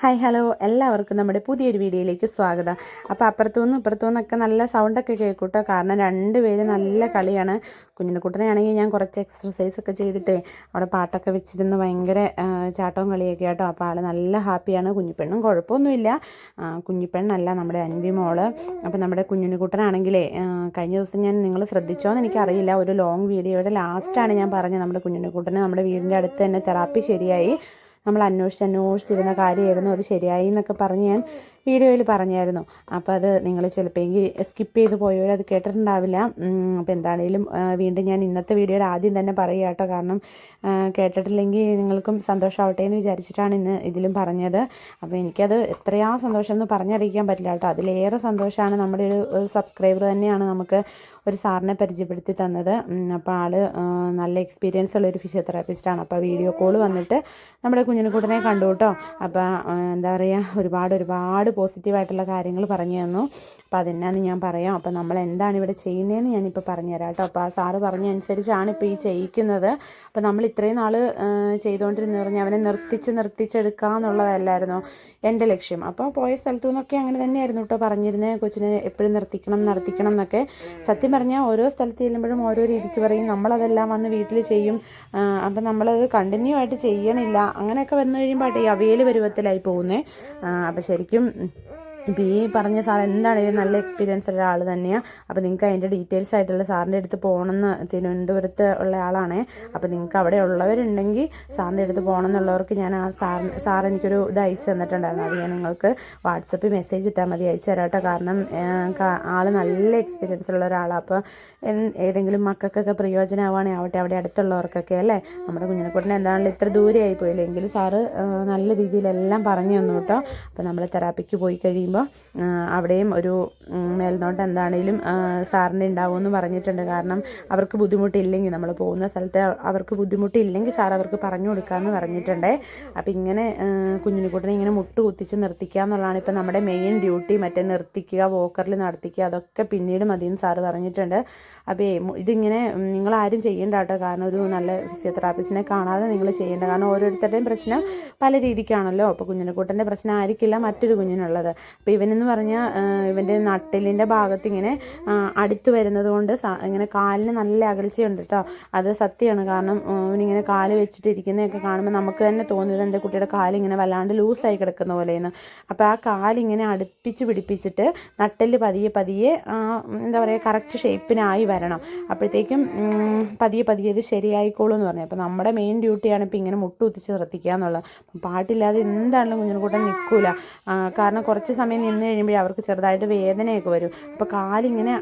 Hi hello എല്ലാവർക്കും നമ്മുടെ പുതിയൊരു വീഡിയോയിലേക്ക് സ്വാഗതം. അപ്പോൾ അപ്പുറത്തുനിന്നും ഇപ്പുറത്തുനിന്നൊക്കെ നല്ല സൗണ്ടൊക്കെ കേൾക്കൂട്ടോ. കേട്ടോ കാരണം രണ്ടുപേരും നല്ല കളിയാണ്. കുഞ്ഞിന്റെ ആണെങ്കിൽ ഞാൻ കുറച്ച് എക്സർസൈസ് ഒക്കെ ചെയ്തിട്ട് അവിടെ പാട്ടൊക്കെ വെച്ചിരുന്ന് ഭയങ്കര ചാട്ടവും കളിയൊക്കെ ആട്ടോ. അപ്പോൾ ആൾ നല്ല ഹാപ്പിയാണ് കുഞ്ഞിപ്പെണ്ണും കുഴപ്പമൊന്നുമില്ല. കുഞ്ഞിപ്പെണ്ണല്ല നമ്മുടെ അൻവി മോൾ. അപ്പോൾ നമ്മുടെ കുഞ്ഞിനെക്കുട്ടനാണെങ്കിലേ കൂട്ടനാണെങ്കിലേ കഴിഞ്ഞ ദിവസം ഞാൻ നിങ്ങൾ ശ്രദ്ധിച്ചോന്ന് എനിക്കറിയില്ല. ഒരു ലോങ് വീഡിയോയുടെ ലാസ്റ്റാണ് ഞാൻ പറഞ്ഞത്. നമ്മുടെ കുഞ്ഞിനെക്കുട്ടന് നമ്മുടെ വീടിന്റെ അടുത്ത് തന്നെ തെറാപ്പി ശരിയായി. നമ്മൾ അന്വേഷിച്ച് അന്വേഷിച്ചിരുന്ന കാര്യമായിരുന്നു. അത് ശരിയായി എന്നൊക്കെ പറഞ്ഞ് ഞാൻ വീഡിയോയിൽ പറഞ്ഞായിരുന്നു. അപ്പോൾ അത് നിങ്ങൾ ചിലപ്പോൾ സ്കിപ്പ് ചെയ്ത് പോയവർ അത് കേട്ടിട്ടുണ്ടാവില്ല. അപ്പോൾ എന്താണെങ്കിലും വീണ്ടും ഞാൻ ഇന്നത്തെ വീഡിയോയുടെ ആദ്യം തന്നെ പറയുക കേട്ടോ. കാരണം കേട്ടിട്ടില്ലെങ്കിൽ നിങ്ങൾക്കും സന്തോഷമാവട്ടെ എന്ന് വിചാരിച്ചിട്ടാണ് ഇന്ന് ഇതിലും പറഞ്ഞത്. അപ്പോൾ എനിക്കത് എത്രയാ സന്തോഷം എന്ന് പറഞ്ഞറിയിക്കാൻ പറ്റില്ല കേട്ടോ. അതിലേറെ സന്തോഷമാണ് നമ്മുടെ ഒരു സബ്സ്ക്രൈബർ തന്നെയാണ് നമുക്ക് ഒരു സാറിനെ പരിചയപ്പെടുത്തി തന്നത്. അപ്പോൾ ആൾ നല്ല എക്സ്പീരിയൻസ് ഉള്ള ഒരു ഫിസിയോതെറാപ്പിസ്റ്റാണ് അപ്പോൾ വീഡിയോ കോൾ വന്നിട്ട് നമ്മുടെ കുഞ്ഞിനെ കൂട്ടനെ കണ്ടു കേട്ടോ. അപ്പോൾ എന്താ പറയുക ഒരുപാട് ഒരുപാട് പോസിറ്റീവായിട്ടുള്ള കാര്യങ്ങൾ പറഞ്ഞു തന്നു. അപ്പോൾ അതെന്നാന്ന് ഞാൻ പറയാം. അപ്പോൾ നമ്മൾ എന്താണ് ഇവിടെ ചെയ്യുന്നതെന്ന് ഞാനിപ്പോൾ പറഞ്ഞുതരാം കേട്ടോ. അപ്പോൾ ആ സാറ് പറഞ്ഞ അനുസരിച്ചാണ് ഇപ്പോൾ ഈ ചെയ്യിക്കുന്നത്. അപ്പോൾ നമ്മൾ ഇത്രയും നാൾ ചെയ്തുകൊണ്ടിരുന്നു പറഞ്ഞാൽ അവനെ നിർത്തിച്ച് നിർത്തിച്ചെടുക്കുക എന്നുള്ളതല്ലായിരുന്നു? എന്റെ ലക്ഷ്യം. അപ്പോൾ പോയ സ്ഥലത്തു നിന്നൊക്കെ അങ്ങനെ തന്നെയായിരുന്നു കേട്ടോ പറഞ്ഞിരുന്നത് കൊച്ചിനെ എപ്പോഴും നിർത്തിക്കണം നടത്തിക്കണം എന്നൊക്കെ. സത്യം പറഞ്ഞാൽ ഓരോ സ്ഥലത്ത് ചെല്ലുമ്പോഴും ഓരോ രീതിക്ക് പറയും. നമ്മളതെല്ലാം വന്ന് വീട്ടിൽ ചെയ്യും. അപ്പം നമ്മളത് കണ്ടിന്യൂ ആയിട്ട് ചെയ്യണില്ല. അങ്ങനെയൊക്കെ വന്നു കഴിയുമ്പോൾ ഈ അവയിൽ പരുവത്തിലായി പോകുന്നത് അപ്പം ശരിക്കും Bye. ഇപ്പം ഈ പറഞ്ഞ സാർ എന്താണെങ്കിലും നല്ല എക്സ്പീരിയൻസ് ഒരാൾ തന്നെയാണ് അപ്പോൾ നിങ്ങൾക്ക് അതിന്റെ ഡീറ്റെയിൽസ് ആയിട്ടുള്ള സാറിന്റെ അടുത്ത് പോകണമെന്ന് തിരുവനന്തപുരത്ത് ഉള്ള ആളാണേ. അപ്പോൾ നിങ്ങൾക്ക് അവിടെ ഉള്ളവരുണ്ടെങ്കിൽ സാറിന്റെ അടുത്ത് പോകണം എന്നുള്ളവർക്ക് ഞാൻ ആ സാർ സാർ എനിക്കൊരു ഇത് അയച്ചു തന്നിട്ടുണ്ടായിരുന്നു. അത് ഞാൻ നിങ്ങൾക്ക് വാട്സപ്പിൽ മെസ്സേജ് ഇട്ടാൽ മതി. അയച്ചു തരാം കേട്ടോ കാരണം ആൾ നല്ല എക്സ്പീരിയൻസ് ഉള്ള ഒരാളാണ് അപ്പോൾ ഏതെങ്കിലും മക്കൾക്കൊക്കെ പ്രയോജനമാവുകയാണെങ്കിൽ ആവട്ടെ അവിടെ അടുത്തുള്ളവർക്കൊക്കെ അല്ലേ? നമ്മുടെ കുഞ്ഞിനെക്കുട്ടിനെ എന്താണല്ലോ ഇത്ര ദൂരെ ആയി എങ്കിലും സാറ് നല്ല രീതിയിലെല്ലാം പറഞ്ഞു തന്നു കേട്ടോ. അപ്പോൾ നമ്മൾ തെറാപ്പിക്ക് പോയി കഴിയുമ്പോൾ ആ, അവിടെയും ഒരു മേൽനോട്ടം എന്താണേലും സാറിന് ഉണ്ടാവുമെന്ന് പറഞ്ഞിട്ടുണ്ട്. കാരണം അവർക്ക് ബുദ്ധിമുട്ടില്ലെങ്കിൽ നമ്മൾ പോകുന്ന സ്ഥലത്ത് അവർക്ക് ബുദ്ധിമുട്ടില്ലെങ്കിൽ സാർ അവർക്ക് പറഞ്ഞു കൊടുക്കാമെന്ന് പറഞ്ഞിട്ടുണ്ടേ. അപ്പം ഇങ്ങനെ കുഞ്ഞിനെ കുഞ്ഞിനെക്കുട്ടിനെ ഇങ്ങനെ മുട്ട് കുത്തിച്ച് നിർത്തിക്കുക എന്നുള്ളതാണ് ഇപ്പം നമ്മുടെ മെയിൻ ഡ്യൂട്ടി മറ്റേ നിർത്തിക്കുക വോക്കറിൽ നടത്തിക്കുക അതൊക്കെ പിന്നീട് മതിയെന്ന് സാറ് പറഞ്ഞിട്ടുണ്ട്. അപ്പോൾ ഇതിങ്ങനെ നിങ്ങൾ ആരും ചെയ്യേണ്ട കേട്ടോ. കാരണം ഒരു നല്ല ഫിസിയോതെറാപ്പിസ്റ്റിനെ കാണാതെ നിങ്ങൾ ചെയ്യേണ്ട. കാരണം ഓരോരുത്തരുടെയും പ്രശ്നം പല രീതിക്കാണല്ലോ. അപ്പോൾ കുഞ്ഞിനെക്കൂട്ടന്റെ പ്രശ്നം ആയിരിക്കില്ല മറ്റൊരു കുഞ്ഞിനുള്ളത്. അപ്പോൾ ഇവനെന്ന് പറഞ്ഞാൽ ഇവന്റെ നട്ടിലിന്റെ ഭാഗത്ത് ഇങ്ങനെ അടുത്ത് വരുന്നത് കൊണ്ട് ഇങ്ങനെ കാലിന് നല്ല അകൽച്ചയുണ്ട് കേട്ടോ അത് സത്യമാണ് കാരണം ഇവനിങ്ങനെ കാൽ വെച്ചിട്ട് ഇരിക്കുന്നതൊക്കെ കാണുമ്പോൾ നമുക്ക് തന്നെ തോന്നിയത് എന്റെ കുട്ടിയുടെ കാലിങ്ങനെ വല്ലാണ്ട് ലൂസായി കിടക്കുന്ന പോലെയെന്ന്. അപ്പോൾ ആ കാലിങ്ങനെ അടുപ്പിച്ച് പിടിപ്പിച്ചിട്ട് നട്ടൽ പതിയെ പതിയെ എന്താ പറയുക കറക്റ്റ് ഷേപ്പിനായി വരണം. അപ്പോഴത്തേക്കും പതിയെ പതിയെ ഇത് ശരിയായിക്കോളൂ എന്ന് പറഞ്ഞു. അപ്പോൾ നമ്മുടെ മെയിൻ ഡ്യൂട്ടിയാണ് ഇപ്പോൾ ഇങ്ങനെ മുട്ടുകുത്തിച്ച് നിർത്തിക്കുക എന്നുള്ളത് പാട്ടില്ലാതെ എന്താണെങ്കിലും കുഞ്ഞിനെക്കൂട്ടം നിൽക്കൂല ആ, കാരണം കുറച്ച് സമയം നിന്ന് കഴിയുമ്പോഴേ അവർക്ക് ചെറുതായിട്ട് വേദനയൊക്കെ വരും. അപ്പോൾ കാലിങ്ങനെ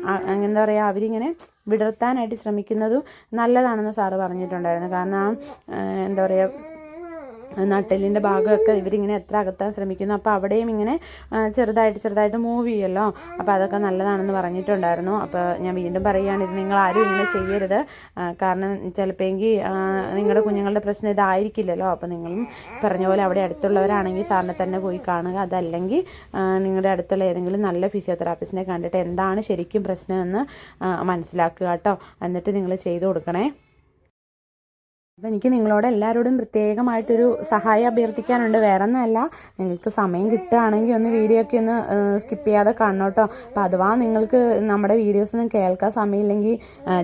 എന്താ പറയുക അവരിങ്ങനെ വിടർത്താനായിട്ട് ശ്രമിക്കുന്നതും നല്ലതാണെന്ന് സാറ് പറഞ്ഞിട്ടുണ്ടായിരുന്നു. കാരണം എന്താ പറയുക നട്ടെല്ലിന്റെ ഭാഗമൊക്കെ ഇവരിങ്ങനെ എത്ര അകത്താൻ ശ്രമിക്കുന്നു. അപ്പോൾ അവിടെയും ഇങ്ങനെ ചെറുതായിട്ട് ചെറുതായിട്ട് മൂവ് ചെയ്യല്ലോ. അപ്പോൾ അതൊക്കെ നല്ലതാണെന്ന് പറഞ്ഞിട്ടുണ്ടായിരുന്നു. അപ്പോൾ ഞാൻ വീണ്ടും പറയുകയാണ് ഇത് നിങ്ങൾ ആരും ഇങ്ങനെ ചെയ്യരുത്. കാരണം ചിലപ്പോഴെങ്കിൽ നിങ്ങളുടെ കുഞ്ഞുങ്ങളുടെ പ്രശ്നം ഇതായിരിക്കില്ലല്ലോ. അപ്പോൾ നിങ്ങളും പറഞ്ഞ പോലെ അവിടെ അടുത്തുള്ളവരാണെങ്കിൽ സാറിനെ തന്നെ പോയി കാണുക. അതല്ലെങ്കിൽ നിങ്ങളുടെ അടുത്തുള്ള ഏതെങ്കിലും നല്ല ഫിസിയോതെറാപ്പിസ്റ്റിനെ കണ്ടിട്ട് എന്താണ് ശരിക്കും പ്രശ്നമെന്ന് മനസ്സിലാക്കുക കേട്ടോ. എന്നിട്ട് നിങ്ങൾ ചെയ്തു കൊടുക്കണേ. അപ്പം എനിക്ക് നിങ്ങളോട് എല്ലാവരോടും പ്രത്യേകമായിട്ടൊരു സഹായം അഭ്യർത്ഥിക്കാനുണ്ട്. വേറെ ഒന്നുമല്ല നിങ്ങൾക്ക് സമയം കിട്ടുകയാണെങ്കിൽ ഒന്ന് വീഡിയോ ഒക്കെ ഒന്ന് സ്കിപ്പ് ചെയ്യാതെ കാണണം അപ്പം അഥവാ നിങ്ങൾക്ക് നമ്മുടെ വീഡിയോസ് ഒന്നും കേൾക്കാൻ സമയമില്ലെങ്കിൽ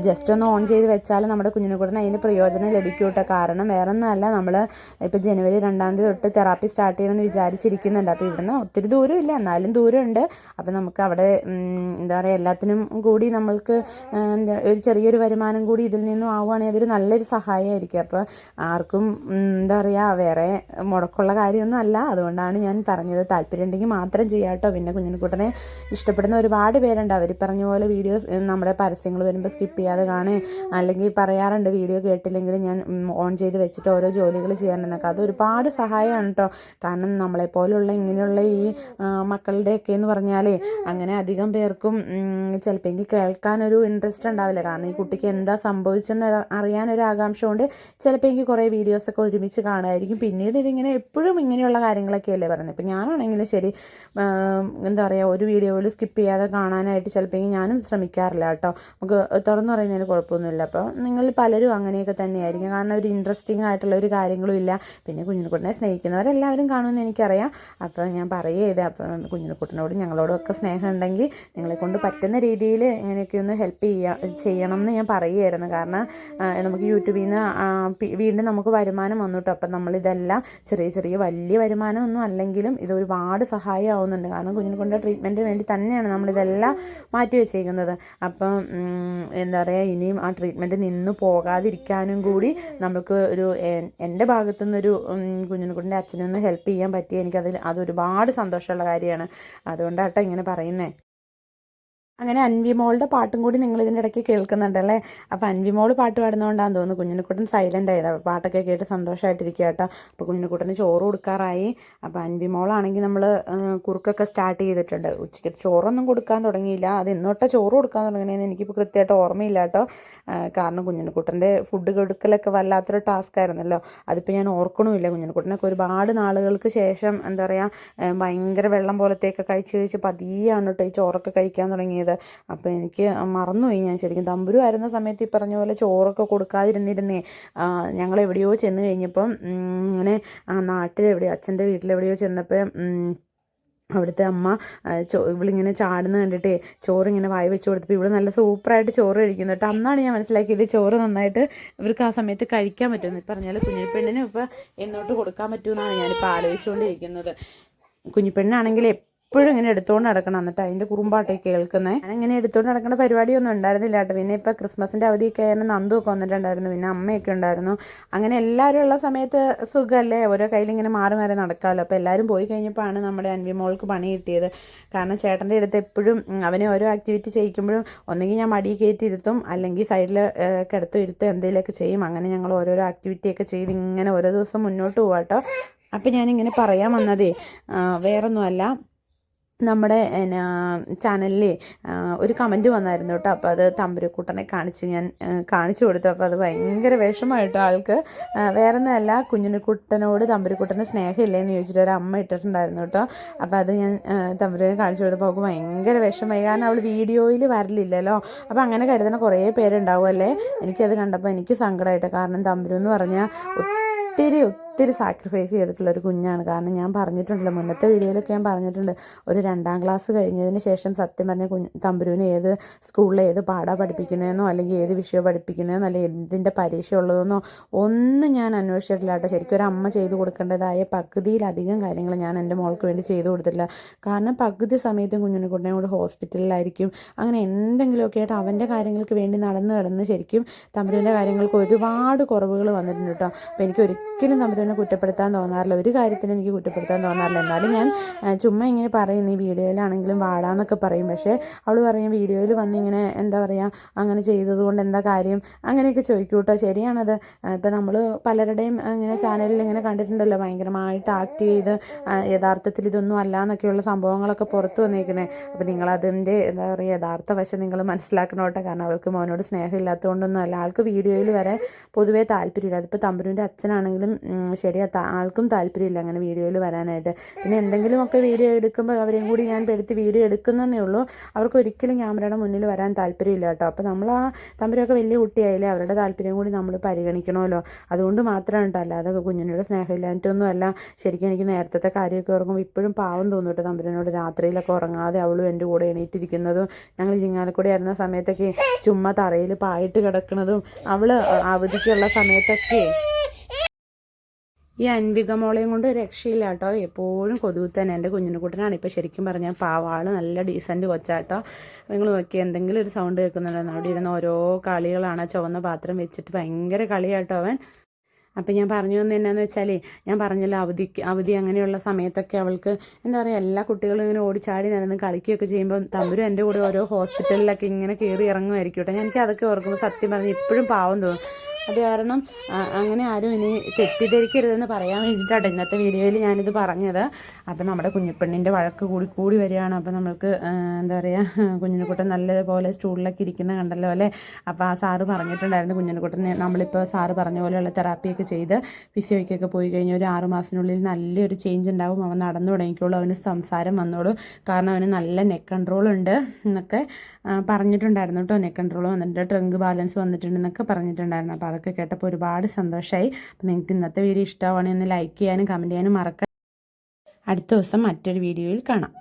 ജസ്റ്റ് ഒന്ന് ഓൺ ചെയ്ത് വെച്ചാൽ നമ്മുടെ കുഞ്ഞിനെ കൂടെ അതിന് പ്രയോജനം ലഭിക്കും കേട്ടോ. കാരണം വേറെ ഒന്നുമല്ല നമ്മൾ ഇപ്പോൾ ജനുവരി രണ്ടാം തീയതി തൊട്ട് തെറാപ്പി സ്റ്റാർട്ട് ചെയ്യണമെന്ന് വിചാരിച്ചിരിക്കുന്നുണ്ട്. അപ്പോൾ ഇവിടുന്ന് ഒത്തിരി ദൂരമില്ല എന്നാലും ദൂരമുണ്ട്. അപ്പോൾ നമുക്ക് അവിടെ എന്താ പറയുക എല്ലാത്തിനും കൂടി നമ്മൾക്ക് ഒരു ചെറിയൊരു വരുമാനം കൂടി ഇതിൽ നിന്നും ആവുകയാണെങ്കിൽ അതൊരു നല്ലൊരു സഹായമായിരിക്കും അപ്പോൾ ആർക്കും എന്താ പറയുക വേറെ മുടക്കുള്ള കാര്യമൊന്നും അല്ല. അതുകൊണ്ടാണ് ഞാൻ പറഞ്ഞത് താല്പര്യം ഉണ്ടെങ്കിൽ മാത്രം ചെയ്യാം കേട്ടോ. പിന്നെ കുഞ്ഞിനെക്കൂട്ടനെ ഇഷ്ടപ്പെടുന്ന ഒരുപാട് പേരുണ്ട്. അവർ പറഞ്ഞ പോലെ വീഡിയോസ് നമ്മുടെ പരസ്യങ്ങൾ വരുമ്പോൾ സ്കിപ്പ് ചെയ്യാതെ കാണേ അല്ലെങ്കിൽ പറയാറുണ്ട് വീഡിയോ കേട്ടില്ലെങ്കിൽ ഞാൻ ഓൺ ചെയ്ത് വെച്ചിട്ട് ഓരോ ജോലികൾ ചെയ്യാനെന്നൊക്കെ. അത് ഒരുപാട് സഹായമാണ് കേട്ടോ. കാരണം നമ്മളെപ്പോലുള്ള ഇങ്ങനെയുള്ള ഈ മക്കളുടെയൊക്കെ എന്ന് പറഞ്ഞാൽ അങ്ങനെ അധികം പേർക്കും ചിലപ്പോൾ കേൾക്കാനൊരു ഇൻട്രസ്റ്റ് ഉണ്ടാവില്ല. കാരണം ഈ കുട്ടിക്ക് എന്താ സംഭവിച്ചെന്ന് അറിയാനൊരു ആകാംക്ഷ കൊണ്ട് ചിലപ്പോൾ എനിക്ക് കുറേ വീഡിയോസൊക്കെ ഒരുമിച്ച് കാണുമായിരിക്കും. പിന്നീട് ഇതിങ്ങനെ എപ്പോഴും ഇങ്ങനെയുള്ള കാര്യങ്ങളൊക്കെ അല്ലേ പറയുന്നത്. ഇപ്പം ഞാനാണെങ്കിലും ശരി എന്താ പറയുക ഒരു വീഡിയോ പോലും സ്കിപ്പ് ചെയ്യാതെ കാണാനായിട്ട് ചിലപ്പോൾ ഞാനും ശ്രമിക്കാറില്ല കേട്ടോ. നമുക്ക് തുറന്നു പറയുന്നതിന് കുഴപ്പമൊന്നുമില്ല. അപ്പോൾ നിങ്ങൾ പലരും അങ്ങനെയൊക്കെ തന്നെയായിരിക്കും. കാരണം ഒരു ഇൻട്രസ്റ്റിംഗ് ആയിട്ടുള്ള ഒരു കാര്യങ്ങളും ഇല്ല. പിന്നെ കുഞ്ഞിനെക്കുട്ടിനെ സ്നേഹിക്കുന്നവരെല്ലാവരും കാണുമെന്ന് എനിക്കറിയാം. അപ്പോൾ ഞാൻ പറയേത് അപ്പം അപ്പോൾ ഞങ്ങളോടൊക്കെ സ്നേഹം ഉണ്ടെങ്കിൽ നിങ്ങളെ കൊണ്ട് പറ്റുന്ന രീതിയിൽ ഇങ്ങനെയൊക്കെ ഒന്ന് ഹെൽപ്പ് ചെയ്യുക ചെയ്യണം എന്ന് ഞാൻ പറയുമായിരുന്നു കാരണം നമുക്ക് യൂട്യൂബിൽ നിന്ന് വീണ്ടും നമുക്ക് വരുമാനം വന്നു കേട്ടോ അപ്പം നമ്മളിതെല്ലാം ചെറിയ ചെറിയ വലിയ വരുമാനമൊന്നും അല്ലെങ്കിലും ഇത് ഒരുപാട് സഹായമാവുന്നുണ്ട്. കാരണം കുഞ്ഞിനെ കൊണ്ട് ട്രീറ്റ്മെന്റിന് വേണ്ടി തന്നെയാണ് നമ്മളിതെല്ലാം മാറ്റി വെച്ചേക്കുന്നത്. അപ്പം എന്താ പറയുക ഇനിയും ആ ട്രീറ്റ്മെന്റ് നിന്ന് പോകാതിരിക്കാനും കൂടി നമുക്ക് ഒരു എന്റെ ഭാഗത്തു നിന്നൊരു കുഞ്ഞിനെ കുഞ്ഞിനെക്കുട്ടിന്റെ അച്ഛനൊന്ന് ഹെൽപ്പ് ചെയ്യാൻ പറ്റി എനിക്കതിൽ അതൊരുപാട് സന്തോഷമുള്ള കാര്യമാണ്. അതുകൊണ്ടാട്ടോ ഇങ്ങനെ പറയുന്നത് അങ്ങനെ അൻവിമോളുടെ പാട്ടും കൂടി നിങ്ങൾ ഇതിന്റെ ഇടയ്ക്ക് കേൾക്കുന്നുണ്ടല്ലേ അപ്പോൾ അൻവിമോൾ പാട്ട് പാടുന്നതുകൊണ്ടാന്ന് തോന്നുന്നു. കുഞ്ഞിനുക്കുട്ടൻ സൈലന്റ് ആയത്. പാട്ടൊക്കെ കേട്ട് സന്തോഷമായിട്ടിരിക്കുക കേട്ടോ. അപ്പോൾ കുഞ്ഞിനുക്കുട്ടന് ചോറ് കൊടുക്കാറായി. അപ്പോൾ അൻവിമോളാണെങ്കിൽ നമ്മൾ കുറുക്കൊക്കെ സ്റ്റാർട്ട് ചെയ്തിട്ടുണ്ട്. ഉച്ചയ്ക്ക് ചോറൊന്നും കൊടുക്കാൻ തുടങ്ങിയില്ല. അത് ഇന്നോട്ടെ ചോറ് കൊടുക്കാൻ തുടങ്ങിയെന്ന് എനിക്കിപ്പോൾ കൃത്യമായിട്ട് ഓർമ്മയില്ല കേട്ടോ. കാരണം കുഞ്ഞിനുക്കുട്ടന്റെ ഫുഡ് കൊടുക്കലൊക്കെ വല്ലാത്തൊരു ടാസ്ക് ആയിരുന്നല്ലോ. അതിപ്പോൾ ഞാൻ ഓർക്കണമില്ല. കുഞ്ഞിനുക്കുട്ടനൊക്കെ ഒരുപാട് നാളുകൾക്ക് ശേഷം എന്താ പറയുക ഭയങ്കര വെള്ളം പോലത്തെയൊക്കെ കഴിച്ച് കഴിച്ച് പതിയാണ് കേട്ടോ ഈ ചോറൊക്കെ കഴിക്കാൻ തുടങ്ങിയത്. അപ്പോൾ എനിക്ക് മറന്നുപോയി ഞാൻ ശരിക്കും. തമ്പുരു ആയിരുന്ന സമയത്ത് ഈ പറഞ്ഞ പോലെ ചോറൊക്കെ കൊടുക്കാതിരുന്നിരുന്നേ. ഞങ്ങൾ എവിടെയോ ചെന്ന് കഴിഞ്ഞപ്പം ഇങ്ങനെ ആ നാട്ടിലെവിടെയോ അച്ഛന്റെ വീട്ടിലെവിടെയോ ചെന്നപ്പോൾ അവിടുത്തെ അമ്മ ചോ ഇവളിങ്ങനെ ചാടുന്ന കണ്ടിട്ട് ചോറിങ്ങനെ വായി വെച്ച് കൊടുത്തപ്പോൾ ഇവിടെ നല്ല സൂപ്പറായിട്ട് ചോറ് കഴിക്കുന്നു കേട്ടോ. അന്നാണ് ഞാൻ മനസ്സിലാക്കിയത് ചോറ് നന്നായിട്ട് ഇവർക്ക് ആ സമയത്ത് കഴിക്കാൻ പറ്റുമെന്ന്. പറഞ്ഞാൽ കുഞ്ഞിപ്പെണ്ണിനും ഇപ്പോൾ എന്നോട്ട് കൊടുക്കാൻ പറ്റുമെന്നാണ് ഞാനിപ്പോൾ ആലോചിച്ചുകൊണ്ടിരിക്കുന്നത്. കുഞ്ഞിപ്പെണ്ണാണെങ്കിൽ എപ്പോഴും ഇങ്ങനെ എടുത്തുകൊണ്ട് നടക്കണം. എന്നിട്ട് അതിന്റെ കുറുമ്പാട്ടേ കേൾക്കുന്നത് ഞാൻ ഇങ്ങനെ എടുത്തുകൊണ്ട് നടക്കുന്ന പരിപാടിയൊന്നും ഉണ്ടായിരുന്നില്ല കേട്ടോ. പിന്നെ ഇപ്പോൾ ക്രിസ്മസിന്റെ അവധിയൊക്കെ ആയിരുന്നു നന്ദുവൊക്കെ വന്നിട്ടുണ്ടായിരുന്നു. പിന്നെ അമ്മയൊക്കെ ഉണ്ടായിരുന്നു. അങ്ങനെ എല്ലാവരും ഉള്ള സമയത്ത് സുഖമല്ലേ ഓരോ കയ്യിൽ ഇങ്ങനെ മാറി മാറി നടക്കാമല്ലോ അപ്പോൾ എല്ലാവരും പോയി കഴിഞ്ഞപ്പോഴാണ് നമ്മുടെ അൻവി മോൾക്ക് പണി കിട്ടിയത്. കാരണം ചേട്ടന്റെ അടുത്ത് എപ്പോഴും അവനെ ഓരോ ആക്ടിവിറ്റി ചെയ്യിക്കുമ്പോഴും ഒന്നെങ്കിൽ ഞാൻ മടി കയറ്റി ഇരുത്തും അല്ലെങ്കിൽ സൈഡിൽ കിടത്തും ഇരുത്തും എന്തെങ്കിലുമൊക്കെ ചെയ്യും. അങ്ങനെ ഞങ്ങൾ ഓരോരോ ആക്ടിവിറ്റിയൊക്കെ ചെയ്ത് ഇങ്ങനെ ഓരോ ദിവസം മുന്നോട്ട് പോവാട്ടോ. അപ്പം ഞാനിങ്ങനെ പറയാൻ വന്നതേ വേറൊന്നുമല്ല. നമ്മുടെ എന്നാ ചാനലിൽ ഒരു കമന്റ് വന്നായിരുന്നു കേട്ടോ. അപ്പോൾ അത് തമ്പുരുക്കൂട്ടനെ കാണിച്ച് ഞാൻ കാണിച്ചു കൊടുത്തു. അപ്പോൾ അത് ഭയങ്കര വിഷമമായിട്ടോ ആൾക്ക്. വേറെ ഒന്നുമല്ല കുഞ്ഞിനുക്കുട്ടനോട് സ്നേഹമില്ലേ സ്നേഹമില്ലേന്ന് ചോദിച്ചിട്ട് ഒരു അമ്മ ഇട്ടിട്ടുണ്ടായിരുന്നു കേട്ടോ. അപ്പോൾ അത് ഞാൻ തമ്പുരുവിനെ കാണിച്ചു കൊടുത്തപ്പോൾ അവൾക്ക് ഭയങ്കര വിഷമമായി കാരണം അവൾ വീഡിയോയിൽ വരലില്ലല്ലോ. അപ്പോൾ അങ്ങനെ കരുതുന്ന കുറേ പേരുണ്ടാവുമല്ലേ എനിക്കത് കണ്ടപ്പോൾ എനിക്ക് സങ്കടമായിട്ട് കാരണം തമ്പുരു എന്ന് പറഞ്ഞാൽ ഒത്തിരി ഒത്തിരി സാക്രിഫൈസ് ചെയ്തിട്ടുള്ള ഒരു കുഞ്ഞാണ്. കാരണം ഞാൻ പറഞ്ഞിട്ടുണ്ടല്ലോ മുന്നത്തെ വീഡിയോയിലൊക്കെ ഞാൻ പറഞ്ഞിട്ടുണ്ട്. ഒരു രണ്ടാം ക്ലാസ് കഴിഞ്ഞതിന് ശേഷം സത്യം പറഞ്ഞ കുഞ്ഞ് തമ്പുരുവിന് ഏത് സ്കൂളിൽ ഏത് പാടാ പഠിപ്പിക്കുന്നതെന്നോ അല്ലെങ്കിൽ ഏത് വിഷയം പഠിപ്പിക്കുന്നതെന്നോ അല്ലെങ്കിൽ എന്തിന്റെ പരീക്ഷ ഉള്ളതെന്നോ ഒന്നും ഞാൻ അന്വേഷിച്ചിട്ടില്ല കേട്ടോ. ശരിക്കും ഒരു അമ്മ ചെയ്തു കൊടുക്കേണ്ടതായ പകുതിയിലധികം കാര്യങ്ങൾ ഞാൻ എന്റെ മോൾക്ക് വേണ്ടി ചെയ്തു കൊടുത്തിട്ടില്ല. കാരണം പകുതി സമയത്തും കുഞ്ഞിനെ കൂടെ ഹോസ്പിറ്റലിലായിരിക്കും അങ്ങനെ എന്തെങ്കിലുമൊക്കെ ആയിട്ട് അവന്റെ കാര്യങ്ങൾക്ക് വേണ്ടി നടന്ന് കിടന്ന് ശരിക്കും തമ്പുരുവിന്റെ കാര്യങ്ങൾക്ക് ഒരുപാട് കുറവുകൾ വന്നിട്ടുണ്ട് കേട്ടോ. അപ്പോൾ എനിക്ക് ഒരിക്കലും തമ്പുരുവിനെ കുറ്റപ്പെടുത്താൻ തോന്നാറില്ല. ഒരു കാര്യത്തിന് എനിക്ക് കുറ്റപ്പെടുത്താൻ തോന്നാറില്ല. എന്നാലും ഞാൻ ചുമ്മാ ഇങ്ങനെ പറയുന്നു ഈ വീഡിയോയിലാണെങ്കിലും വാടാന്നൊക്കെ പറയും. പക്ഷേ അവൾ പറയും വീഡിയോയിൽ വന്നിങ്ങനെ എന്താ പറയുക അങ്ങനെ ചെയ്തതുകൊണ്ട് എന്താ കാര്യം? അങ്ങനെയൊക്കെ ചോദിക്കും കേട്ടോ. ശരിയാണത്. ഇപ്പം നമ്മൾ പലരുടെയും ഇങ്ങനെ ചാനലിൽ ഇങ്ങനെ കണ്ടിട്ടുണ്ടല്ലോ ഭയങ്കരമായിട്ട് ആക്ട് ചെയ്ത് യഥാർത്ഥത്തിൽ ഇതൊന്നും അല്ല എന്നൊക്കെയുള്ള സംഭവങ്ങളൊക്കെ പുറത്ത് വന്നിരിക്കുന്നത് അപ്പോൾ നിങ്ങളതിന്റെ എന്താ പറയുക യഥാർത്ഥ വശം നിങ്ങൾ മനസ്സിലാക്കണോട്ടെ കാരണം അവൾക്ക് മോനോട് സ്നേഹമില്ലാത്തതുകൊണ്ടൊന്നും അല്ല. ആൾക്ക് വീഡിയോയിൽ വരെ പൊതുവേ താല്പര്യമില്ല. അതിപ്പോൾ തമ്പുരുവിന്റെ അച്ഛനാണെങ്കിലും ഉം, ശരിയാ ആൾക്കും താല്പര്യമില്ല അങ്ങനെ വീഡിയോയിൽ വരാനായിട്ട്. പിന്നെ എന്തെങ്കിലുമൊക്കെ വീഡിയോ എടുക്കുമ്പോൾ അവരെയും കൂടി ഞാൻ പെടുത്തി വീഡിയോ എടുക്കുന്നതേ ഉള്ളൂ. അവർക്ക് ഒരിക്കലും ക്യാമറയുടെ മുന്നിൽ വരാൻ താല്പര്യമില്ല കേട്ടോ. അപ്പോൾ നമ്മൾ ആ തമ്പരൊക്കെ വലിയ കുട്ടിയായില്ലേ അവരുടെ താല്പര്യം കൂടി നമ്മൾ പരിഗണിക്കണമല്ലോ. അതുകൊണ്ട് മാത്രമാണ് കേട്ടോ അല്ലാതെ കുഞ്ഞിനോട് സ്നേഹമില്ലാഞ്ഞിട്ടൊന്നും അല്ല. ശരിക്കും എനിക്ക് നേരത്തെ കാര്യമൊക്കെ ഓർക്കുമ്പോൾ ഇപ്പോഴും പാവം തോന്നും കേട്ടോ തമ്പുരനോട് രാത്രിയിലൊക്കെ ഉറങ്ങാതെ അവളും എന്റെ കൂടെ എണീറ്റിരിക്കുന്നതും. ഞങ്ങൾ ചിങ്ങാലക്കൂടെ ആയിരുന്ന സമയത്തൊക്കെ ചുമ്മാ തറയിൽ പായിട്ട് കിടക്കുന്നതും അവൾ അവധിക്കുള്ള സമയത്തൊക്കെ ഈ അൻവിക മോളെയും കൊണ്ട് രക്ഷയില്ല കേട്ടോ. എപ്പോഴും കൊതുക് തന്നെ എന്റെ കുഞ്ഞിനെക്കുട്ടനാണ് ഇപ്പോൾ ശരിക്കും പറഞ്ഞാൽ പാവാൾ നല്ല ഡീസന്റ് കൊച്ചാട്ടോ നിങ്ങൾ നോക്കി എന്തെങ്കിലും ഒരു സൗണ്ട് കേൾക്കുന്നുണ്ടോ? അവിടെ ഇരുന്ന ഓരോ കളികളാണ്. ചുവന്ന പാത്രം വെച്ചിട്ട് ഭയങ്കര കളിയാട്ടോ അവൻ. അപ്പം ഞാൻ പറഞ്ഞു വന്നത് എന്നാന്ന് വെച്ചാലേ ഞാൻ പറഞ്ഞല്ലോ അവധിക്ക് അവധി അങ്ങനെയുള്ള സമയത്തൊക്കെ അവൾക്ക് എന്താ പറയുക എല്ലാ കുട്ടികളും ഇങ്ങനെ ഓടിച്ചാടി നടന്ന് കളിക്കുകയൊക്കെ ചെയ്യുമ്പോൾ തമ്പുരും എന്റെ കൂടെ ഓരോ ഹോസ്പിറ്റലിലൊക്കെ ഇങ്ങനെ കയറി ഇറങ്ങുമായിരിക്കും കേട്ടോ. എനിക്ക് അതൊക്കെ ഓർക്കുമ്പോൾ സത്യം പറഞ്ഞ് ഇപ്പോഴും പാവം തോന്നും. അത് കാരണം അങ്ങനെ ആരും ഇനി തെറ്റിദ്ധരിക്കരുതെന്ന് പറയാൻ വേണ്ടിയിട്ടാണ് ഇന്നത്തെ വീഡിയോയിൽ ഞാനിത് പറഞ്ഞത്. അപ്പം നമ്മുടെ കുഞ്ഞിപ്പെണ്ണിന്റെ വഴക്ക് കൂടി കൂടി വരികയാണ്. അപ്പം നമ്മൾക്ക് എന്താ പറയുക കുഞ്ഞിനെക്കുട്ടൻ നല്ലതുപോലെ സ്റ്റൂളിലൊക്കെ ഇരിക്കുന്ന കണ്ടല്ലോ അല്ലേ? അപ്പോൾ ആ സാറ് പറഞ്ഞിട്ടുണ്ടായിരുന്നു കുഞ്ഞിനെക്കുട്ടനെ നമ്മളിപ്പോൾ സാറ് പറഞ്ഞ പോലെയുള്ള തെറാപ്പിയൊക്കെ ചെയ്ത് ഫിസിയോയ്ക്കൊക്കെ പോയി കഴിഞ്ഞാൽ ഒരു ആറ് മാസത്തിനുള്ളിൽ നല്ലൊരു ചേഞ്ച് ഉണ്ടാവും. അവൻ നടന്നു തുടങ്ങിക്കോളൂ അവന് സംസാരം വന്നോളൂ. കാരണം അവന് നല്ല നെക്ക് കൺട്രോൾ ഉണ്ട് എന്നൊക്കെ പറഞ്ഞിട്ടുണ്ടായിരുന്നു കേട്ടോ. നെക്ക് കൺട്രോൾ വന്നിട്ടുണ്ട് ട്രങ്ക് ബാലൻസ് വന്നിട്ടുണ്ടെന്നൊക്കെ പറഞ്ഞിട്ടുണ്ടായിരുന്നു. അപ്പോൾ അതൊക്കെ കേട്ടപ്പോൾ ഒരുപാട് സന്തോഷമായി അപ്പോൾ നിങ്ങൾക്ക് ഇന്നത്തെ വീഡിയോ ഇഷ്ടമാണെങ്കിൽ ഒന്ന് ലൈക്ക് ചെയ്യാനും കമന്റ് ചെയ്യാനും മറക്കാം അടുത്ത ദിവസം മറ്റൊരു വീഡിയോയിൽ കാണാം.